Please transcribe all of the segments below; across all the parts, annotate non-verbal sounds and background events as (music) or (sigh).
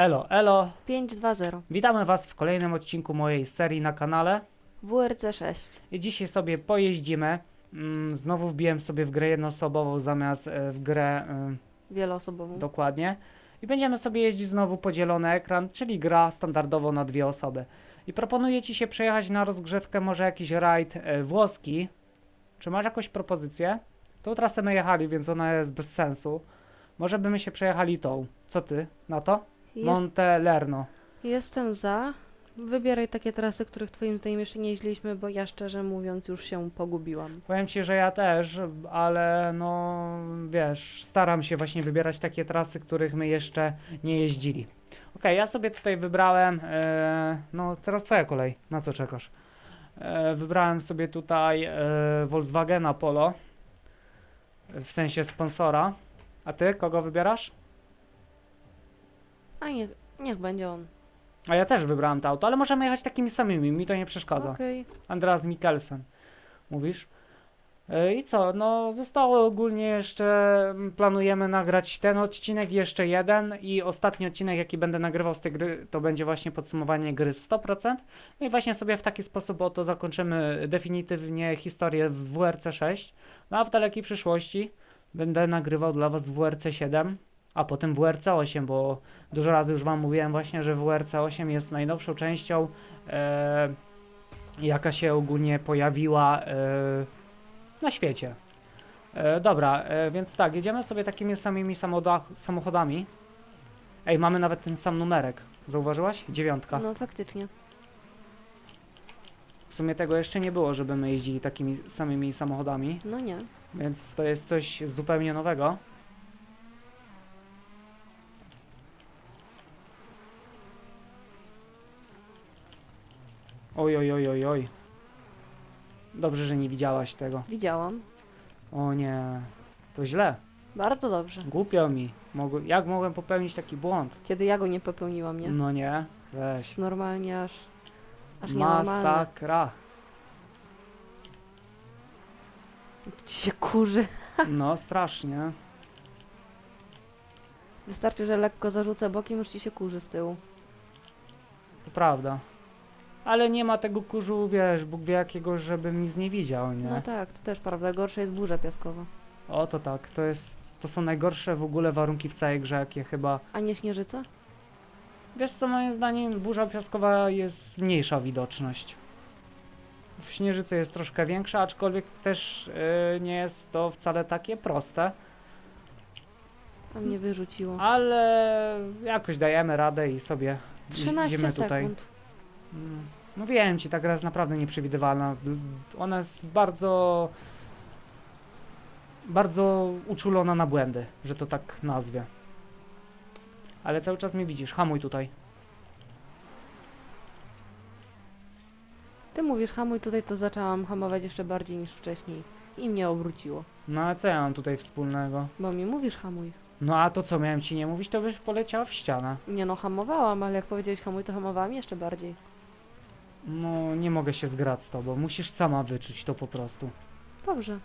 Elo, elo, 520 witamy Was w kolejnym odcinku mojej serii na kanale. WRC 6. I dzisiaj sobie pojeździmy. Mm, Znowu wbiłem sobie w grę jednoosobową zamiast e, w grę e, Wieloosobową. dokładnie. I będziemy sobie jeździć znowu podzielony ekran, czyli gra standardowo na dwie osoby. I proponuję Ci się przejechać na rozgrzewkę może jakiś rajd e, włoski. Czy masz jakąś propozycję? Tą trasę my jechali, więc ona jest bez sensu. Może byśmy się przejechali tą. Co Ty na to? Monte Lerno. jestem za. Wybieraj takie trasy, których twoim zdaniem jeszcze nie jeździliśmy, bo ja szczerze mówiąc już się pogubiłam. Powiem ci, że ja też, ale no wiesz, staram się właśnie wybierać takie trasy, których my jeszcze nie jeździli. Okej, ja sobie tutaj wybrałem, e, no teraz twoja kolej, na co czekasz? E, wybrałem sobie tutaj e, Volkswagena Polo, w sensie sponsora. A ty kogo wybierasz? A niech, niech będzie on. A ja też wybrałem to auto, ale możemy jechać takimi samymi, mi to nie przeszkadza. Okej. Andreas Mikkelsen, mówisz? E, I co? No, zostało ogólnie jeszcze. mm, Planujemy nagrać ten odcinek, jeszcze jeden. I ostatni odcinek, jaki będę nagrywał z tej gry, to będzie właśnie podsumowanie gry 100%. No i właśnie sobie w taki sposób oto zakończymy definitywnie historię w WRC 6. No a w dalekiej przyszłości będę nagrywał dla Was WRC 7, a potem WRC 8, bo dużo razy już Wam mówiłem właśnie, że WRC 8 jest najnowszą częścią. E, jaka się ogólnie pojawiła e, na świecie. E, dobra, e, więc tak, jedziemy sobie takimi samymi samochodami. Ej, mamy nawet ten sam numerek. Zauważyłaś? Dziewiątka. No faktycznie. W sumie tego jeszcze nie było, żeby my jeździli takimi samymi samochodami, No nie. więc to jest coś zupełnie nowego. Oj, oj, oj, oj, oj. Dobrze, że nie widziałaś tego. Widziałam. O nie, to źle. Bardzo dobrze. Głupio mi. Mogłem, jak mogłem popełnić taki błąd? Kiedy ja go nie popełniłam, nie? No nie, weź. Jest Normalnie aż... Aż nienormalne. Masakra. Ci się kurzy. (laughs) No, strasznie. Wystarczy, że lekko zarzucę bokiem, już ci się kurzy z tyłu. To prawda. Ale nie ma tego kurzu, wiesz, Bóg wie jakiego, żebym nic nie widział, nie? No tak, to też prawda. Gorsza jest burza piaskowa. O, to tak, to jest, to są najgorsze w ogóle warunki w całej grze, jakie chyba... A nie śnieżyca? Wiesz co, moim zdaniem burza piaskowa jest mniejsza widoczność. W Śnieżycy jest troszkę większa, aczkolwiek też yy, nie jest to wcale takie proste. A mnie wyrzuciło. Ale jakoś dajemy radę i sobie 13 idziemy tutaj. sekund. Mm, No wiem ci, ta gra jest naprawdę nieprzewidywalna. Ona jest bardzo bardzo uczulona na błędy, że to tak nazwie. Ale cały czas mnie widzisz, hamuj tutaj. Ty mówisz hamuj tutaj, to zaczęłam hamować jeszcze bardziej niż wcześniej. I mnie obróciło. No ale co ja mam tutaj wspólnego? Bo mi mówisz hamuj. No a to co miałem ci nie mówić, to byś poleciała w ścianę. Nie no, hamowałam, ale jak powiedziałeś hamuj, to hamowałam jeszcze bardziej. No nie mogę się zgrać z tobą, musisz sama wyczuć to po prostu. Dobrze.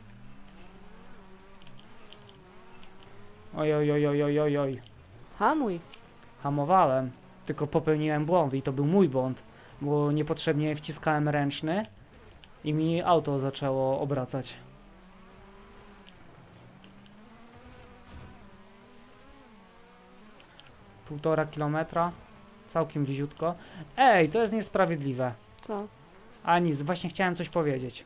Oj, oj, oj, oj, oj, oj, oj. Hamuj. Hamowałem, tylko popełniłem błąd i to był mój błąd, bo niepotrzebnie wciskałem ręczny i mi auto zaczęło obracać. Półtora kilometra, całkiem bliziutko. Ej, to jest niesprawiedliwe. Co? A nic, właśnie chciałem coś powiedzieć,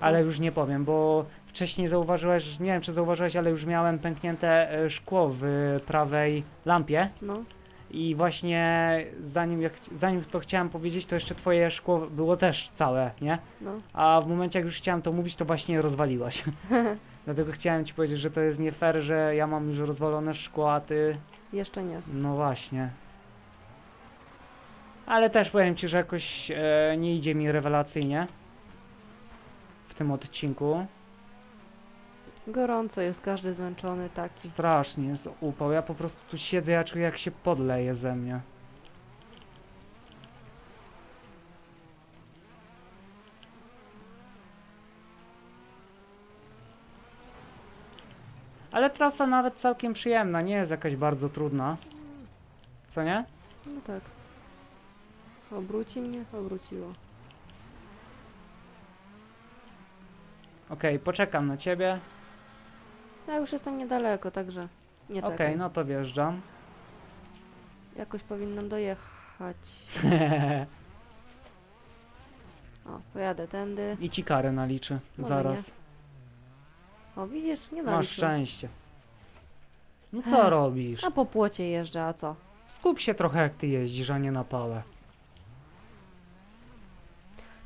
ale już nie powiem, bo wcześniej zauważyłeś, nie wiem czy zauważyłeś, ale już miałem pęknięte e, szkło w prawej lampie. No. I właśnie zanim, jak, zanim to chciałem powiedzieć, to jeszcze twoje szkło było też całe, nie? No. A w momencie jak już chciałem to mówić, to właśnie rozwaliłaś. (laughs) Dlatego chciałem ci powiedzieć, że to jest nie fair, że ja mam już rozwalone szkło, a ty... Jeszcze nie. No właśnie. Ale też powiem ci, że jakoś e, nie idzie mi rewelacyjnie w tym odcinku. Gorąco jest, każdy zmęczony taki. Strasznie jest upał. Ja po prostu tu siedzę, ja czuję jak się podleje ze mnie. Ale trasa nawet całkiem przyjemna, nie jest jakaś bardzo trudna. Co nie? No tak. Obróci mnie? Obróciło. Okej, poczekam na ciebie. Ja już jestem niedaleko, także nie Okej, czekaj. no to wjeżdżam. Jakoś powinnam dojechać. (laughs) O, pojadę tędy. I ci karę naliczy Może zaraz. O, widzisz? Nie Masz naliczył. szczęście. No co Ech. robisz? A po płocie jeżdżę, a co? Skup się trochę jak ty jeździsz, a nie na pałę.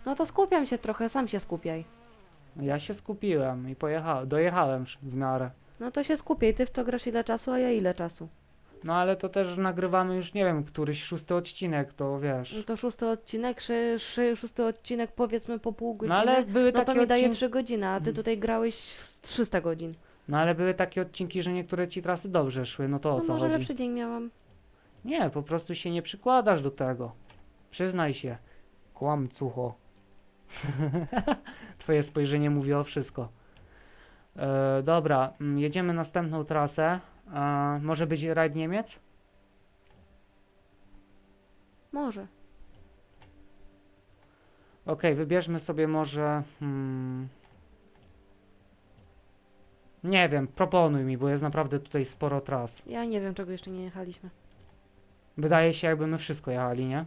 No to skupiam się trochę, sam się skupiaj. Ja się skupiłem i pojechałem, dojechałem w miarę. No to się skupiaj, ty w to grasz ile czasu, a ja ile czasu. No ale to też nagrywamy już, nie wiem, któryś szósty odcinek, to wiesz. No to szósty odcinek, szy, szy, szósty odcinek powiedzmy po pół godziny. No ale były no to takie mi daje odcinki, 3 godziny, a ty Mhm. tutaj grałeś z 300 godzin. no ale były takie odcinki, że niektóre ci trasy dobrze szły, no to o No co może chodzi? lepszy dzień miałam. Nie, po prostu się nie przykładasz do tego. Przyznaj się. Kłamcucho. (laughs) Twoje spojrzenie mówi o wszystko. E, dobra, mm, jedziemy następną trasę. E, może być rajd Niemiec? Może. Okej, wybierzmy sobie może. Hmm, nie wiem, proponuj mi, bo jest naprawdę tutaj sporo tras. Ja nie wiem, czego jeszcze nie jechaliśmy. Wydaje się, jakby my wszystko jechali, nie?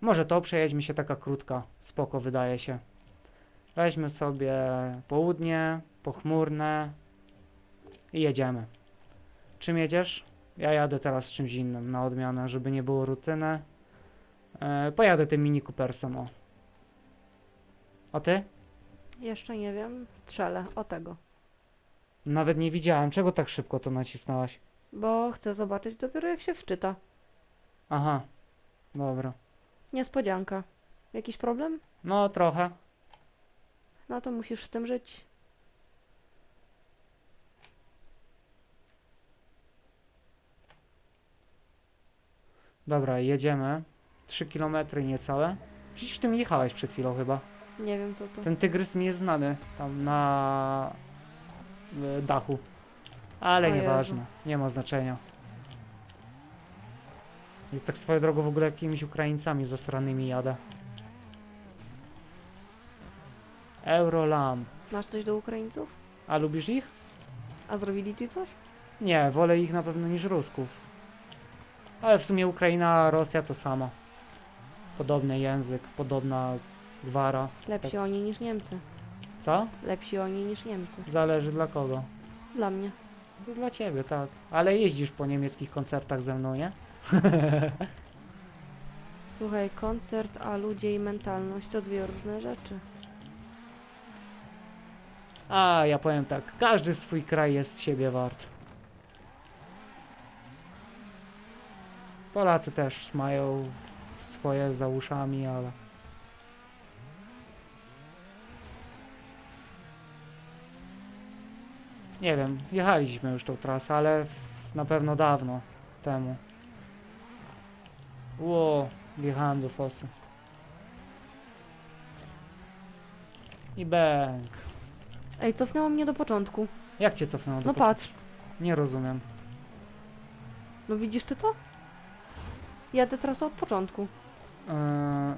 Może to przejedźmy się taka krótka. Spoko, wydaje się. Weźmy sobie południe, pochmurne i jedziemy. Czym jedziesz? Ja jadę teraz z czymś innym, na odmianę, żeby nie było rutyny. E, pojadę tym Mini Coopersem, o. A ty? Jeszcze nie wiem, strzelę o tego. Nawet nie widziałem. Czego tak szybko to nacisnęłaś? Bo chcę zobaczyć dopiero jak się wczyta. Aha. Dobra. Niespodzianka. Jakiś problem? No, trochę. No to musisz z tym żyć. Dobra, jedziemy. 3 km niecałe. Przecież ty mi jechałeś przed chwilą chyba. Nie wiem co to. Ten tygrys mi jest znany tam na e, dachu. Ale O Jezu. nieważne, nie ma znaczenia. I tak swoją drogą w ogóle jakimiś Ukraińcami zasranymi jadę. Eurolam. Masz coś do Ukraińców? A lubisz ich? A zrobili ci coś? Nie, wolę ich na pewno niż Rusków. Ale w sumie Ukraina, Rosja to samo. Podobny język, podobna gwara. Lepsi Tak. oni niż Niemcy. Co? Lepsi oni niż Niemcy. Zależy dla kogo. Dla mnie. To dla ciebie, tak. Ale jeździsz po niemieckich koncertach ze mną, nie? Słuchaj, koncert, a ludzie i mentalność to dwie różne rzeczy. A, ja powiem tak, każdy swój kraj jest siebie wart. Polacy też mają swoje za uszami, ale... Nie wiem, jechaliśmy już tą trasę, ale na pewno dawno temu. Ło, wjechałem do fosy. I bęk. Ej, cofnęło mnie do początku. Jak cię cofnęło do No początku? patrz. Nie rozumiem. No widzisz ty to? Jadę trasę od początku. Eee,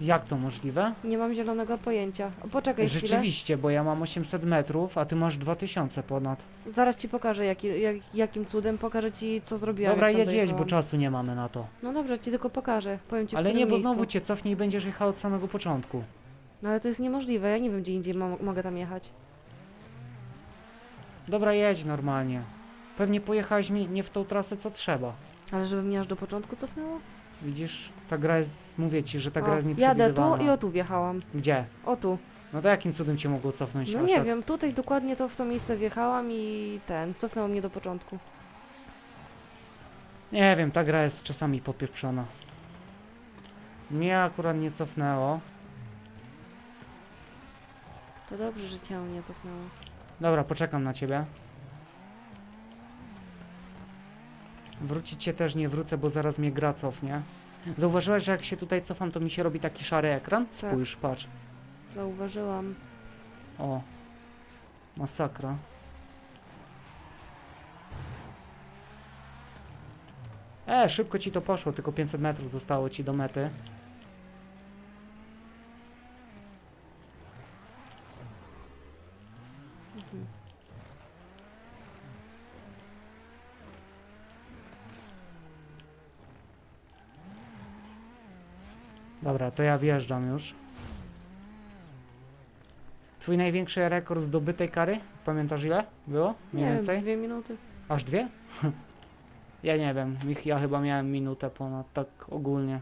jak to możliwe? Nie mam zielonego pojęcia. O, poczekaj. Rzeczywiście, bo ja mam 800 metrów, a ty masz 2000 ponad. Zaraz ci pokażę, jaki, jak, jakim cudem pokażę ci, co zrobiłam. Dobra, jak tam jedź, jedź, bo dojechałam. czasu nie mamy na to. No dobrze, ci tylko pokażę. Powiem ci w Ale którym nie, bo miejscu. znowu cię cofnie i będziesz jechał od samego początku. No ale to jest niemożliwe, ja nie wiem gdzie indziej mo mogę tam jechać. Dobra, jedź normalnie. Pewnie pojechałeś mi nie w tą trasę, co trzeba. Ale żeby mnie aż do początku cofnęło? Widzisz? Ta gra jest, mówię ci, że ta gra jest jadę nieprzewidywalna. tu i o tu wjechałam. Gdzie? O tu. No to jakim cudem cię mogło cofnąć? No aż nie tak? wiem, tutaj dokładnie to w to miejsce wjechałam i ten, cofnęło mnie do początku. Nie wiem, ta gra jest czasami popieprzona. Mnie akurat nie cofnęło. To dobrze, że cię nie cofnęło. Dobra, poczekam na ciebie. Wrócić cię też nie wrócę, bo zaraz mnie gra cofnie. Zauważyłeś, że jak się tutaj cofam, to mi się robi taki szary ekran? Tak. Spójrz, patrz. Zauważyłam. O. Masakra. E, szybko ci to poszło, tylko 500 metrów zostało ci do mety. Dobra, to ja wjeżdżam już. Twój największy rekord zdobytej kary? Pamiętasz ile było? Mniej Nie wiem, więcej? z dwie minuty. Aż dwie? (laughs) ja nie wiem, ich- ja chyba miałem minutę ponad, tak ogólnie.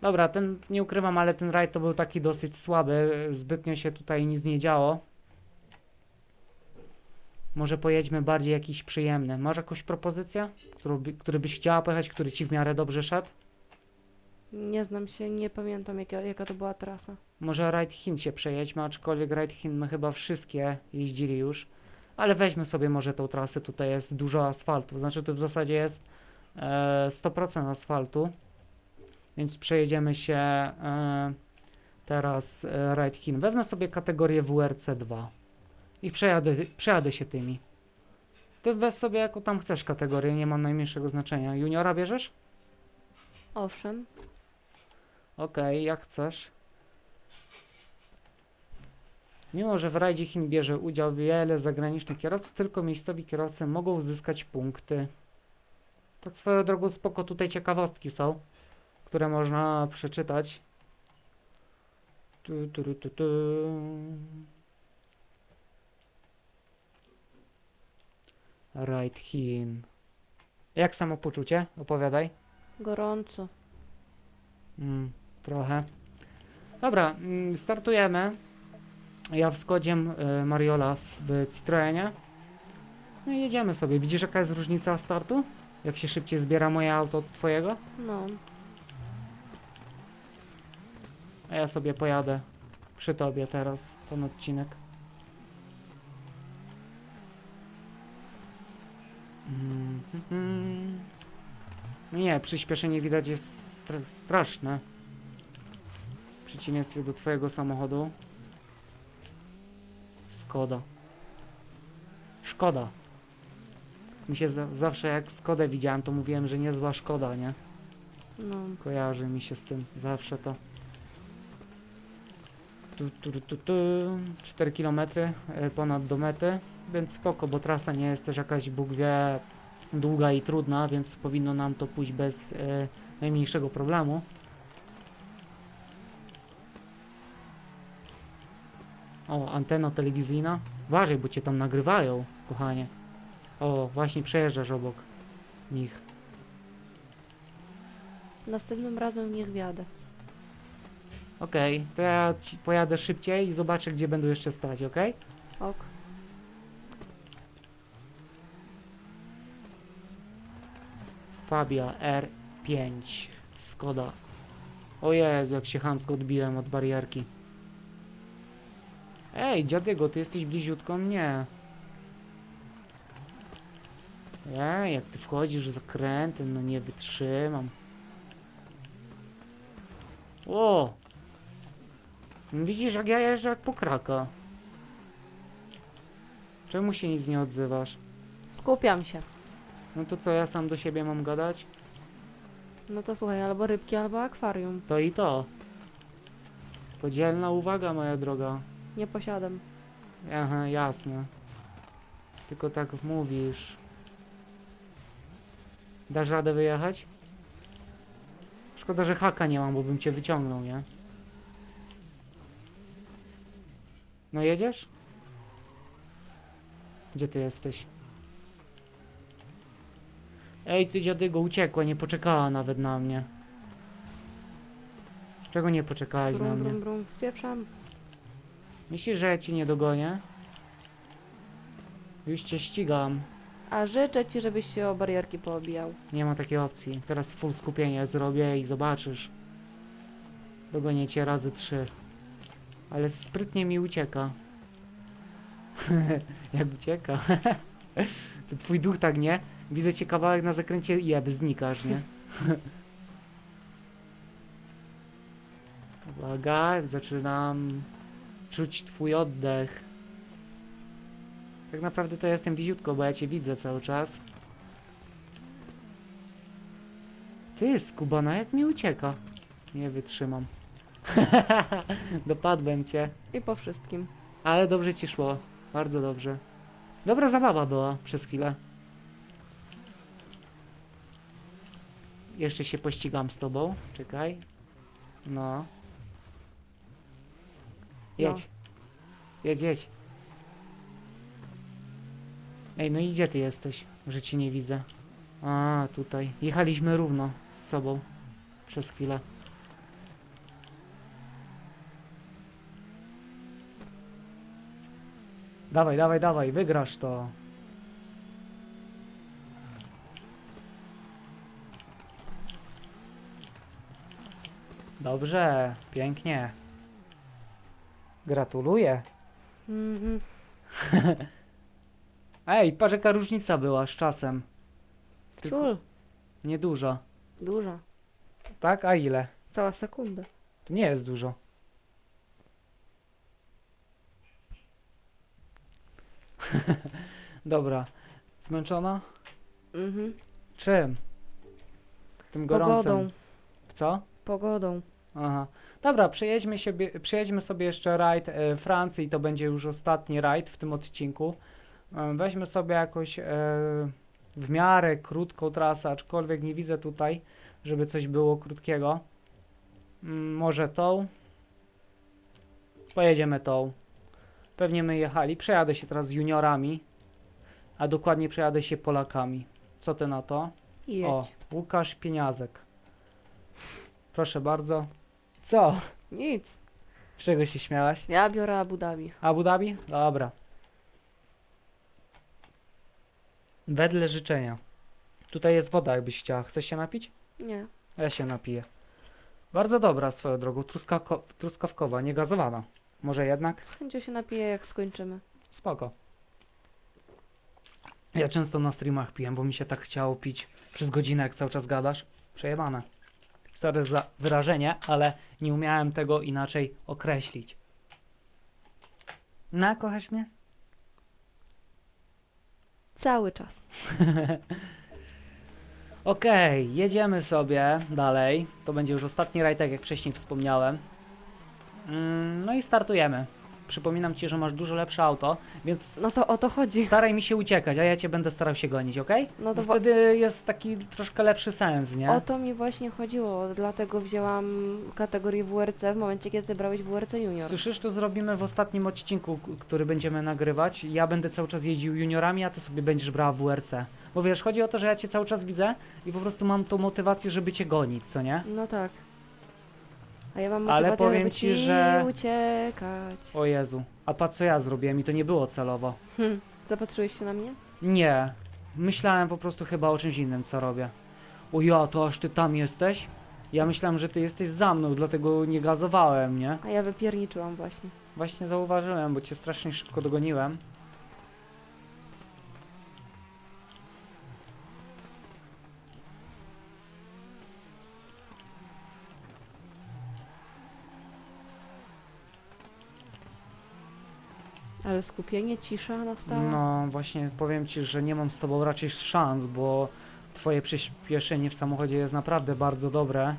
Dobra, ten, nie ukrywam, ale ten rajd to był taki dosyć słaby, zbytnio się tutaj nic nie działo. Może pojedźmy bardziej jakiś przyjemny. Masz jakąś propozycję, którą by, który byś chciała pojechać, który ci w miarę dobrze szedł? Nie znam się, nie pamiętam jaka, jaka to była trasa. Może Raid Chin się przejedźmy, aczkolwiek Raid Chin my chyba wszystkie jeździli już. Ale weźmy sobie może tą trasę, tutaj jest dużo asfaltu, znaczy tu w zasadzie jest e, 100% asfaltu. Więc przejedziemy się e, teraz e, Raid Chin. Wezmę sobie kategorię WRC 2 i przejadę, przejadę się tymi. Ty weź sobie jaką tam chcesz kategorię, nie ma najmniejszego znaczenia. Juniora bierzesz? Owszem, Okej, jak chcesz. Mimo, że w rajdzie Chin bierze udział wiele zagranicznych kierowców, tylko miejscowi kierowcy mogą uzyskać punkty. Tak swoją drogą spoko, tutaj ciekawostki są, które można przeczytać. Tu, tu, tu, tu, Chin. Jak samopoczucie? Opowiadaj. gorąco. Mm, trochę. Dobra, mm, startujemy. Ja w Skodzie, y, Mariola w Citroenie. No i jedziemy sobie. Widzisz jaka jest różnica startu? Jak się szybciej zbiera moje auto od twojego? No, A ja sobie pojadę przy tobie teraz ten odcinek. Mhm. Nie, przyspieszenie widać jest stra straszne. W przeciwieństwie do twojego samochodu. Skoda. Szkoda. Mi się za zawsze jak Skodę widziałem, to mówiłem, że niezła szkoda, nie? no. Kojarzy mi się z tym zawsze to. Tu, tu, tu, tu, tu. 4 km ponad do mety, więc spoko, bo trasa nie jest też jakaś Bóg wie długa i trudna, więc powinno nam to pójść bez e, najmniejszego problemu. O, antena telewizyjna. Uważaj, bo cię tam nagrywają, kochanie. O, właśnie przejeżdżasz obok nich. Następnym razem niech wiadę. Okej, to ja ci pojadę szybciej i zobaczę, gdzie będą jeszcze stać, okej? Ok. Fabia R5 Skoda. O Jezu, jak się chamsko odbiłem od barierki. Ej, dziadygo, ty jesteś bliziutko mnie. Ej, jak ty wchodzisz zakrętem, no nie wytrzymam. O! Widzisz, jak ja jeżdżę jak pokraka. Czemu się nic nie odzywasz? Skupiam się. No to co, ja sam do siebie mam gadać? No to słuchaj, albo rybki, albo akwarium. To i to. Podzielna uwaga, moja droga. Nie posiadam. Aha, jasne. Tylko tak mówisz. Dasz radę wyjechać? Szkoda, że haka nie mam, bo bym cię wyciągnął, nie? No jedziesz? Gdzie ty jesteś? Ej, ty dziadygo, uciekła, nie poczekała nawet na mnie. Czego nie poczekałeś na Brum, mnie? brum, brum. Spieprzam. Myślisz, że ja cię nie dogonię? Już cię ścigam. A życzę ci, żebyś się o barierki poobijał. Nie ma takiej opcji. Teraz full skupienie zrobię i zobaczysz. Dogonię cię razy trzy. Ale sprytnie mi ucieka. (laughs) Jak ucieka. (laughs) twój duch tak, nie? Widzę cię kawałek na zakręcie i jeb, znikasz, nie? (laughs) Uwaga, zaczynam czuć twój oddech. Tak naprawdę to ja jestem bliziutko, bo ja cię widzę cały czas. Ty, skubana, jak mi ucieka. Nie wytrzymam. (laughs) Dopadłem cię. I po wszystkim. Ale dobrze ci szło. Bardzo dobrze. Dobra zabawa była przez chwilę. Jeszcze się pościgam z tobą. Czekaj. No. Jedź. Jedź, jedź. Ej, no i gdzie ty jesteś? Że ci nie widzę. A, tutaj. Jechaliśmy równo z sobą. Przez chwilę. Dawaj, dawaj, dawaj, wygrasz to. Dobrze, pięknie. Gratuluję. Mhm. (laughs) Ej, patrz jaka różnica była z czasem. Tylko- Ciul. Niedużo. Duża. Tak? A ile? Cała sekunda. To nie jest dużo. (laughs) Dobra. Zmęczona? Mhm. Czym? Tym gorącym. Pogodą. Co? Pogodą. Aha. Dobra, przejedźmy, siebie, przejedźmy sobie jeszcze rajd e, Francji, to będzie już ostatni rajd w tym odcinku. E, weźmy sobie jakoś e, w miarę krótką trasę, aczkolwiek nie widzę tutaj, żeby coś było krótkiego. Mm, może tą. Pojedziemy tą. Pewnie my jechali. Przejadę się teraz z juniorami, a dokładnie przejadę się Polakami. Co ty na to? I O, jedź. Łukasz Pieniazek. Proszę bardzo. Co? Nic. Z czego się śmiałaś? Ja biorę Abu Dhabi. Abu Dhabi? Dobra. Wedle życzenia. Tutaj jest woda, jakbyś chciała. Chcesz się napić? Nie. Ja się napiję. Bardzo dobra swoją drogą. Truskawko truskawkowa, nie gazowana. Może jednak? Z chęcią się napiję, jak skończymy. Spoko. Ja często na streamach piję, bo mi się tak chciało pić przez godzinę, jak cały czas gadasz. Przejebane. Sorry za wyrażenie, ale nie umiałem tego inaczej określić. No, kochasz mnie? Cały czas. (laughs) Okej, jedziemy sobie dalej. To będzie już ostatni rajd, tak jak wcześniej wspomniałem. Mm, no i startujemy. Przypominam ci, że masz dużo lepsze auto, więc No to o to chodzi. staraj mi się uciekać, a ja cię będę starał się gonić, ok? No to Bo wa- wtedy jest taki troszkę lepszy sens, nie? O to mi właśnie chodziło, dlatego wzięłam kategorię WRC w momencie, kiedy ty brałeś WRC Junior. Słyszysz, to zrobimy w ostatnim odcinku, k- który będziemy nagrywać. Ja będę cały czas jeździł juniorami, a ty sobie będziesz brała WRC. Bo wiesz, chodzi o to, że ja cię cały czas widzę i po prostu mam tą motywację, żeby cię gonić, co nie? No tak. A ja mam Ale powiem żeby ci, że- uciekać. O Jezu. A patrz co ja zrobiłem i to nie było celowo. Hm. Zapatrzyłeś się na mnie? Nie. Myślałem po prostu chyba o czymś innym, co robię. O ja, to aż ty tam jesteś? Ja myślałem, że ty jesteś za mną, dlatego nie gazowałem, nie? A ja wypierniczyłam właśnie. Właśnie zauważyłem, bo cię strasznie szybko dogoniłem. Ale skupienie, cisza nastała. No, właśnie powiem ci, że nie mam z tobą raczej szans, bo twoje przyspieszenie w samochodzie jest naprawdę bardzo dobre,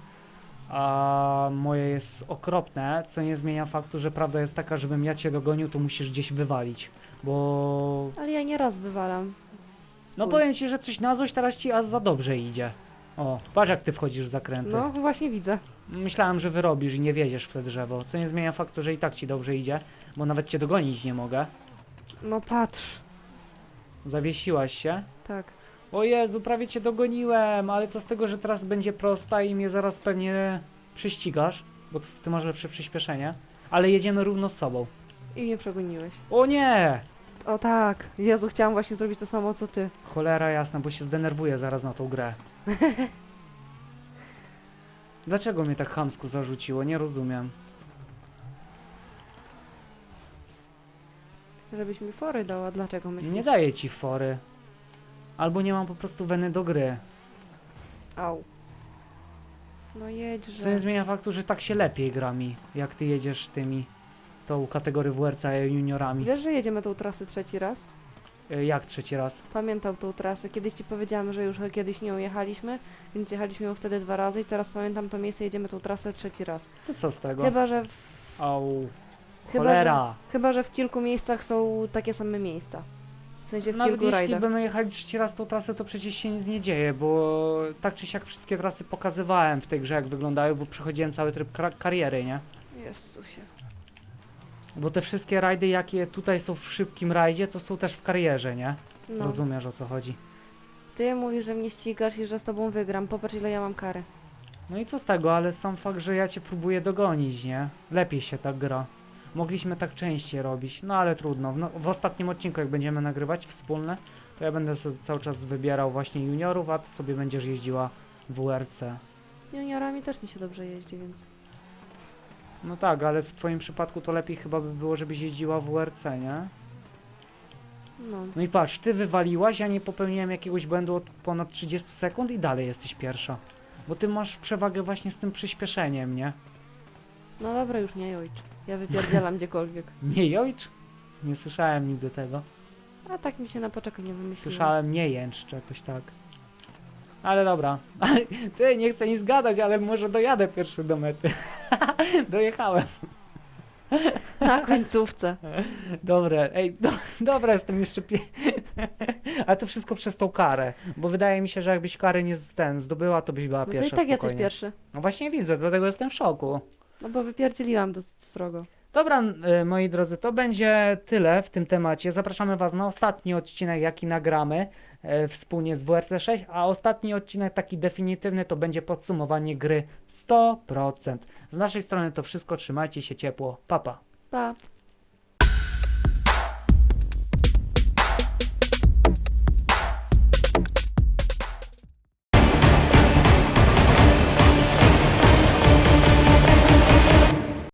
a moje jest okropne, co nie zmienia faktu, że prawda jest taka, żebym ja cię dogonił, to musisz gdzieś wywalić, bo... Ale ja nieraz wywalam. No powiem ci, że coś na złość teraz ci aż za dobrze idzie. O, patrz jak ty wchodzisz w zakręty. No właśnie widzę. Myślałem, że wyrobisz i nie wiedziesz w te drzewo, co nie zmienia faktu, że i tak ci dobrze idzie, bo nawet cię dogonić nie mogę. No patrz. Zawiesiłaś się. Tak. O Jezu, prawie cię dogoniłem, ale co z tego, że teraz będzie prosta i mnie zaraz pewnie prześcigasz, bo ty masz lepsze przyspieszenie. Ale jedziemy równo z sobą. I mnie przegoniłeś. O nie! O tak. Jezu, chciałam właśnie zrobić to samo co ty. Cholera jasna, bo się zdenerwuję zaraz na tą grę. (laughs) Dlaczego mnie tak chamsko zarzuciło? Nie rozumiem. Żebyś mi fory dała. Dlaczego myślisz? Nie daję ci fory. Albo nie mam po prostu weny do gry. Au. No jedźże. Co nie zmienia faktu, że tak się lepiej gra mi, jak ty jedziesz tymi, tą kategorię WRC juniorami. Wiesz, że jedziemy tą trasę trzeci raz? Y, Jak trzeci raz? Pamiętam tą trasę. Kiedyś ci powiedziałam, że już kiedyś nią jechaliśmy, więc jechaliśmy ją wtedy dwa razy i teraz pamiętam to miejsce, jedziemy tą trasę trzeci raz. To co z tego? Chyba, że w, Au, chyba, że, chyba, że w kilku miejscach są takie same miejsca. W sensie w Nawet kilku jeśli rajdach. będą jechali trzeci raz tą trasę, to przecież się nic nie dzieje, bo tak czy siak wszystkie trasy pokazywałem w tej grze, jak wyglądają, bo przechodziłem cały tryb kar- kariery, nie? Jezusie. Bo te wszystkie rajdy, jakie tutaj są w szybkim rajdzie, to są też w karierze, nie? No. Rozumiesz o co chodzi. Ty mówisz, że mnie ścigasz i że z tobą wygram. Popatrz ile ja mam kary. No i co z tego, ale sam fakt, że ja cię próbuję dogonić, nie? Lepiej się tak gra. Mogliśmy tak częściej robić, no ale trudno. W, no, w ostatnim odcinku, jak będziemy nagrywać wspólne, to ja będę sobie cały czas wybierał właśnie juniorów, a ty sobie będziesz jeździła w WRC. Juniorami też mi się dobrze jeździ, więc... No tak, ale w twoim przypadku to lepiej chyba by było, żebyś jeździła w WRC, nie? No. No i patrz, ty wywaliłaś, ja nie popełniłem jakiegoś błędu od ponad 30 sekund i dalej jesteś pierwsza. Bo ty masz przewagę właśnie z tym przyspieszeniem, nie? No dobra, już nie ojcz. Ja wypierdzielam (laughs) gdziekolwiek. Nie jojcz? Nie słyszałem nigdy tego. A tak mi się na poczekaj nie wymyśliło. Słyszałem nie jęcz, czy jakoś tak. Ale dobra. Ty, nie chcę nic gadać, ale może dojadę pierwszy do mety. (laughs) Dojechałem. Na końcówce. (laughs) Dobre, ej, do, dobra, jestem jeszcze pie... Ale to wszystko przez tą karę, bo wydaje mi się, że jakbyś kary nie z- ten zdobyła, to byś była No to pierwsza i tak jesteś spokojnie. pierwszy. No właśnie widzę, dlatego jestem w szoku. No bo wypierdzieliłam dosyć strogo. Dobra, y, moi drodzy, to będzie tyle w tym temacie. Zapraszamy Was na ostatni odcinek, jaki nagramy e, wspólnie z WRC6, a ostatni odcinek, taki definitywny, to będzie podsumowanie gry 100%. Z naszej strony to wszystko, trzymajcie się ciepło, papa. Pa. Pa.